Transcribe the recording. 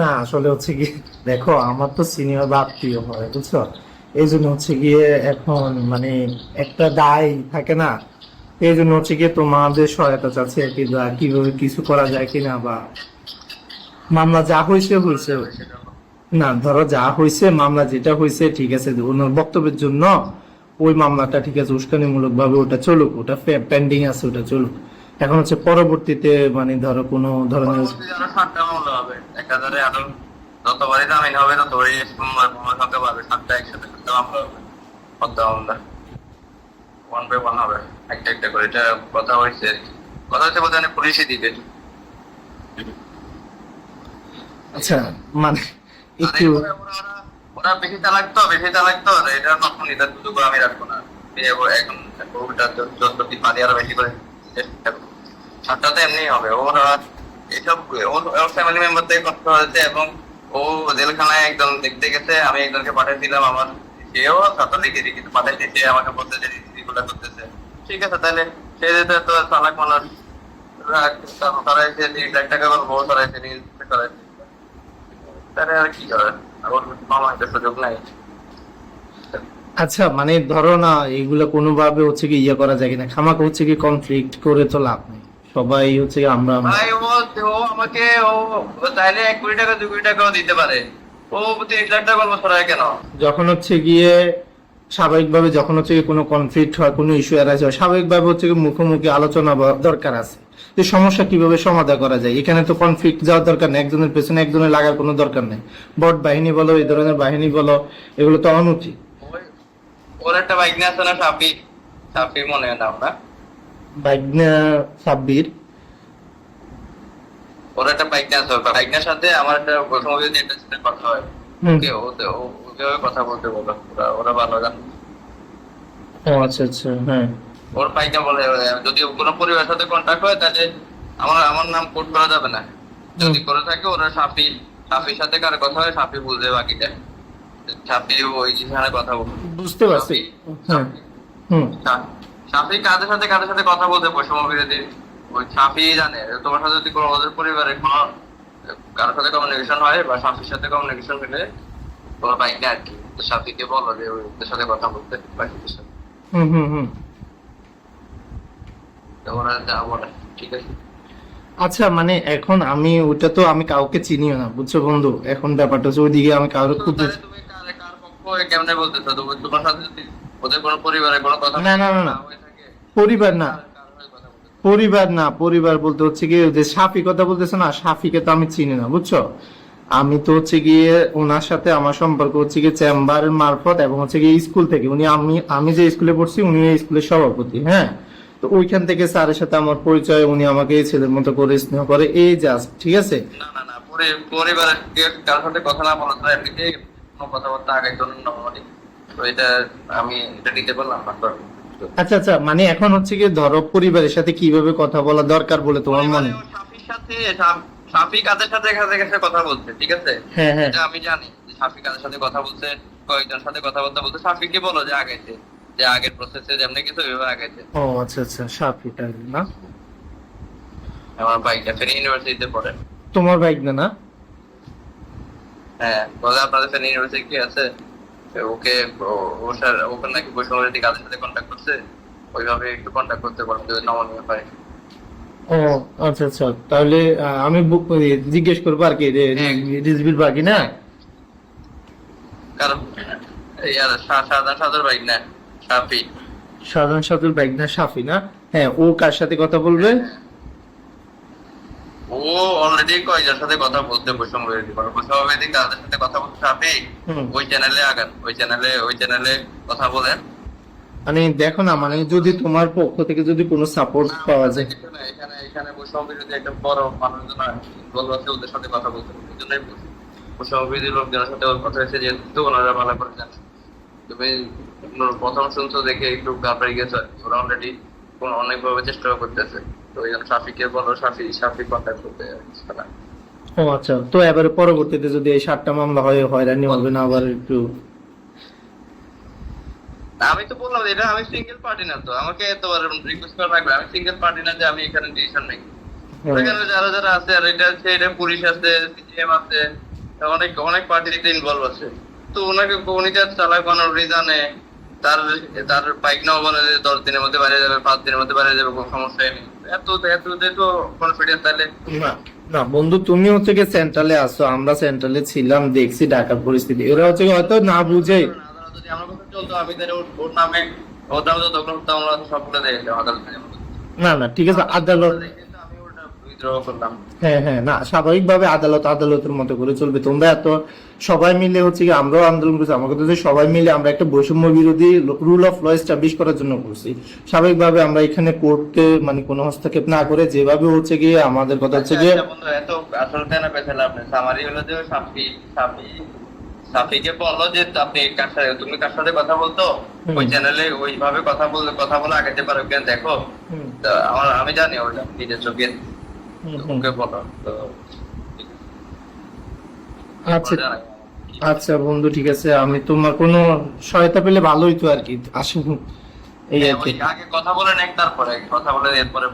না, আসলে হচ্ছে কি দেখো, আমার তো সিনিয়র বা আত্মীয় হয়, বুঝছ? এই জন্য হচ্ছে গিয়ে এখন মানে একটা দায় থাকে না? এই জন্য হচ্ছে গিয়ে তোমাদের সহায়তা চাচ্ছি আর কি কীভাবে কিছু করা যায় কিনা, বা মামলা যা হয়েছে হয়েছে। না, ধরো, যা হয়েছে, মামলা যেটা হয়েছে, ঠিক আছে, ওনার বক্তব্যের জন্য ওই মামলাটা ঠিক আছে উস্কানিমূলক ভাবে ওটা চলুক, ওটা পেন্ডিং আছে, ওটা চলুক। এখন হচ্ছে পরবর্তীতে মানে ধরো কোনো ধরনের সাতটা মামলা হবে। এক হাজারে আরও যতবারই জামিন হবে ততবারই মামলা মামলা সাতটা একসাথে সাতটা হবে। পদ্মা মামলা। ওয়ান বাই ওয়ান হবে। একটা একটা করে। এটা কথা হয়েছে। কথা হচ্ছে মানে পুলিশই দিবে। আচ্ছা মানে একটু ওরা- বেশি চালাক তো বেশি চালাক তো এটা তখন এটা দুটো আমি রাখব না। এখন পারি আরও বেশি করে তো এমনি হবে। ওরা এসব ওর- ফ্যামিলি মেম্বার থেকে কষ্ট হয়েছে এবং ও জেলখানায় একজন দেখতে গেছে, আমি একজনকে পাঠিয়েছিলাম আমার। সেও ছাত্র লিখে দিয়ে কিন্তু পাঠাইছে সে আমাকে বলতে যে এগুলো করতেছে। ঠিক আছে, তাহলে সে যেতে তো চালাক মানুষ এসে তিরিশ লাখ টাকা করব তারা এসে নিয়ে করাইছে তাহলে আর কি করে ওর মামা সুযোগ নাই। আচ্ছা মানে ধরো না এগুলো কোনোভাবে হচ্ছে কি ইয়ে করা যায় কিনা? খামাকে হচ্ছে কি কনফ্লিক্ট করে তো লাভ নেই। সবাই হচ্ছে কি আমরা ভাই ও ও আমাকে ও চাইলে এক কোটি টাকা দু কোটি টাকাও দিতে পারে। ও তিরিশ লাখ টাকা করব সরাই কেন? যখন হচ্ছে গিয়ে স্বাভাবিকভাবে যখন হচ্ছে কোনো কনফ্লিক্ট হয় কোনো ইস্যু এরাইজ হয় স্বাভাবিকভাবে হচ্ছে কি মুখোমুখি আলোচনা দরকার আছে। যে সমস্যা কীভাবে সমাধান করা যায়? এখানে তো কনফ্লিক্ট যাওয়ার দরকার নেই। একজনের পেছনে একজনের লাগার কোনো দরকার নেই। বট বাহিনী বলো এই ধরনের বাহিনী বলো এগুলো তো অনুচিত। ওর একটা নিয়ে আসছে না সাপি সাপি মনে হয় নাম না বাইকনা সাব্বির। ওর একটা নিয়ে আসছে বাইকের সাথে আমার একটা প্রথম অভিযোগ একটা সাথে কথা হয়। ওকে ওতে ওকে কথা বলতে বলো ওরা ওরা ভালো জান। ও আচ্ছা আচ্ছা হ্যাঁ। ওর বাইকে বলে যদি কোনো পরিবারের সাথে কন্ট্যাক্ট হয় তাহলে আমার আমার নাম কোট করা যাবে না। যদি করে থাকে ওরা সাপি সাপির সাথে কার কথা হয় সাপি বুঝবে বাকিটা। সাপি ওই যেখানে কথা বুঝতে পারছি। হুম। কাদের সাথে কাদের সাথে কথা বলতে বৈষম্য ওই জানে। তোমার সাথে যদি কোনো ওদের পরিবারের কোনো কারোর সাথে কমিউনিকেশন হয় বা সাথে কমিউনিকেশন হলে তোমার বাইকে আর কি বলো যে ওদের সাথে কথা বলতে বাকিদের সাথে হুম হুম হুম। ওরা যা বলে ঠিক আছে? আচ্ছা মানে এখন আমি ওটা তো আমি কাউকে চিনিও না বুঝছ বন্ধু? এখন ব্যাপারটা হচ্ছে ওইদিকে আমি কারোর তো খুব তাহলে তুমি কার কার পক্ষ কেমনে বলতেছো তুমি- তোমার সাথে ওদের কোনো পরিবারের কোনো কথা না, না, না, না। থাকে? পরিবার না? পরিবার না পরিবার বলতে হচ্ছে গিয়ে যে সাফি কথা বলতেছে না সাফিকে তো আমি চিনি না বুঝছ? আমি তো হচ্ছে গিয়ে ওনার সাথে আমার সম্পর্ক হচ্ছে গিয়ে চেম্বারের মারফত এবং হচ্ছে গিয়ে স্কুল থেকে। উনি আমি আমি যে স্কুলে পড়ছি উনি স্কুলের সভাপতি হ্যাঁ? তো ওইখান থেকে স্যারের সাথে আমার পরিচয় উনি আমাকে এই ছেলের মতো করে স্নেহ করে এই জাস্ট ঠিক আছে? না না না পরি- পরিবারের সাথে কথা না বলা এমনিতেই কথাবার্তা আগের জন্য নর্মালি তো এটা আমি এটা নিতে পারলাম না আচ্ছা আচ্ছা মানে এখন হচ্ছে গিয়ে ধরো পরিবারের সাথে কীভাবে কথা বলা দরকার বলে তোমার মনে? সাফির সাথে সাফি কাদের সাথে কাদের কাছে কথা বলছে ঠিক আছে? হ্যাঁ হ্যাঁ। আমি জানি সাফি কাদের সাথে কথা বলছে কয়েকজন সাথে কথা বলতে বলতে সাফিকে বলো যে আগাইছে যে আগের প্রসেসে যেমনি কিছু ওইভাবে আগাইছে। ও আচ্ছা আচ্ছা সাফি না? আমার বাইকটা ফের ইউনিভার্সিটিতে পড়ে। তোমার বাইক না না? হ্যাঁ বলে আপনাদের ফের ইউনিভার্সিটি কি আছে? ওকে ও- ও স্যার ওখানে নাকি কাদের সাথে কন্ট্যাক্ট করছে? ওইভাবে একটু কন্ট্যাক্ট করতে পারেন যদি নমনীয় হয়। ও আচ্ছা আচ্ছা। তাহলে আমি বুক জিজ্ঞেস করব আর কি হ্যাঁ। রিজবির বাকি না? কারণ সা- সাধারণ সাধারণ বাইক না সাফি। সাধারণ সাতুর বাইক না সাফি না? হ্যাঁ ও কার সাথে কথা বলবে? ও অলরেডি কয়েকজনের সাথে কথা বলতে বৈষম্য বিরোধী বৈষম্য বিরোধী কাদের সাথে কথা বলতে হুম। ওই চ্যানেলে আগান ওই চ্যানেলে ওই চ্যানেলে কথা বলেন মানে দেখো না মানে যদি তোমার পক্ষ থেকে যদি কোনো সাপোর্ট পাওয়া যায় এখানে এখানে বৈষম্য বিরোধী একটা বড় মানুষজন আছে ওদের সাথে কথা বলতে। এই জন্যই। বৈষম্য বিরোধী লোকজনের সাথে ওর কথা হয়েছে যেহেতু ওনারা ভালো করে জানে তুমি প্রথম শুনছো দেখে একটু ঘাবড়ে গেছো ওরা অলরেডি কোন অনেকভাবে চেষ্টা করতেছে। তো ওই জন্য সাফিকে বলো সাফি সাফি কন্ট্যাক্ট করতে ও আচ্ছা তো এবারে পরবর্তীতে যদি এই সাতটা মামলা হয় হয়রানি হবে না আবার একটু? আমি তো বললাম এটা আমি সিঙ্গেল পার্টি না তো। আমাকে তো রিকোয়েস্ট করা লাগবে আমি সিঙ্গেল পার্টি না যে আমি এখানে ডিসিশন নেই। এখানে যারা যারা আছে আর এটা আছে এটা পুলিশ আছে সিজিএম আছে অনেক অনেক পার্টিতে ইনভলভ আছে। তো ওনাকে উনি যা চালাক বানানোরই জানে তার তার নাও বলে যে দশ দিনের মধ্যে বাইরে যাবে পাঁচ দিনের মধ্যে বাইরে যাবে কোনো সমস্যাই নেই এত এত তো কনফিডেন্স তাহলে। না না বন্ধু তুমি হচ্ছে গিয়ে সেন্ট্রালে আসো আমরা সেন্ট্রালে ছিলাম দেখছি ঢাকার পরিস্থিতি। ওরা হচ্ছে হয়তো না বুঝে। আদালত যদি আমার কথা চলতো আমি তাহলে ওর- নামে ওর নামে সবগুলো দেখে আদালতে না না ঠিক আছে আদালত করলাম। হ্যাঁ হ্যাঁ না স্বাভাবিকভাবে আদালত আদালতের মতো করে চলবে। তোমরা এত সবাই মিলে হচ্ছে কি আমরাও আন্দোলন করছি আমার কথা সবাই মিলে আমরা একটা বৈষম্য বিরোধী রুল অফ ল এস্টাবলিশ করার জন্য করছি। স্বাভাবিকভাবে আমরা এখানে কোর্টকে মানে কোনো হস্তক্ষেপ না করে যেভাবে হচ্ছে গিয়ে আমাদের কথা হচ্ছে গিয়ে আচ্ছা, এত আসলে কেন পেছালে আপনি সামারি হলো যে সাফিকে বলল যে আপনি কার সাথে তুমি কার সাথে কথা বলতো। ওই চ্যানেলে ওইভাবে কথা বললে কথা বলে আগাতে পারো কেন? দেখো। আমার আমি জানি ওটা নিজের চোখে। ওকে বলো আচ্ছা আচ্ছা বন্ধু ঠিক আছে আমি তোমার কোনো সহায়তা পেলে ভালোই তো আর কি আসুন। এই হ্যাঁ, আগে কথা বলেন এক তারপরে কথা বলেন এরপরে